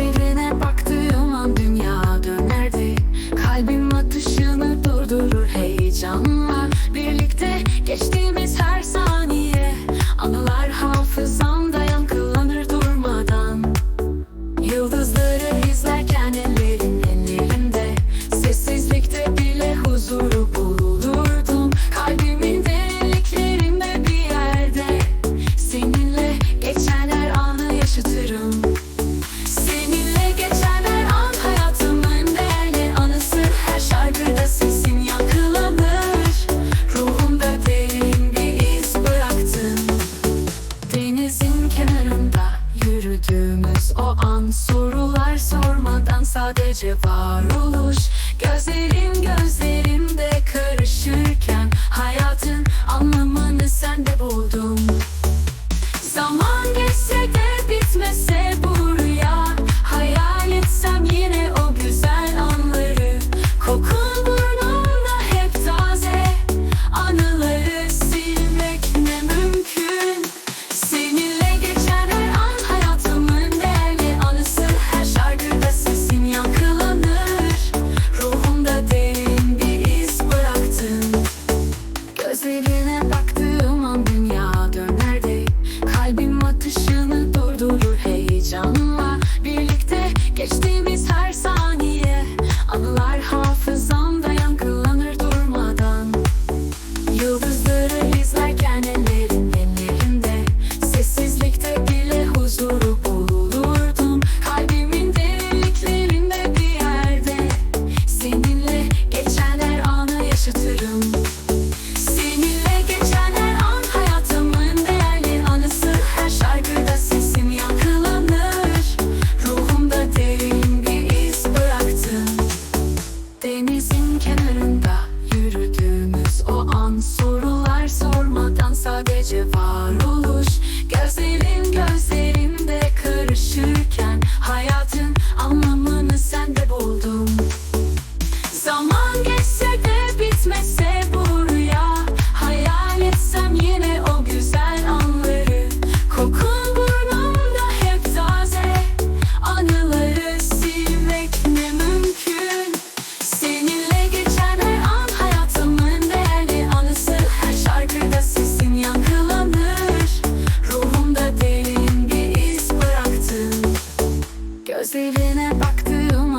Söylene baktığım an dünya dönerdi. Kalbim atışını durdurur heyecanla. Birlikte geçtiğimiz her saniye. Anılar hafızamda yankılanır durmadan. Yıldızlı sormadan sadece varoluş Gözlerim gözlerimde karışırken Hayatın anlamı Yüzüne baktığım an dünya döner de Kalbim atışını heyecanla. Birlikte geçtiğimiz her saniye Anılar hafızamda yankılanır durmadan. Yıldızları izlerken ellerim życie Yüzüne baktığım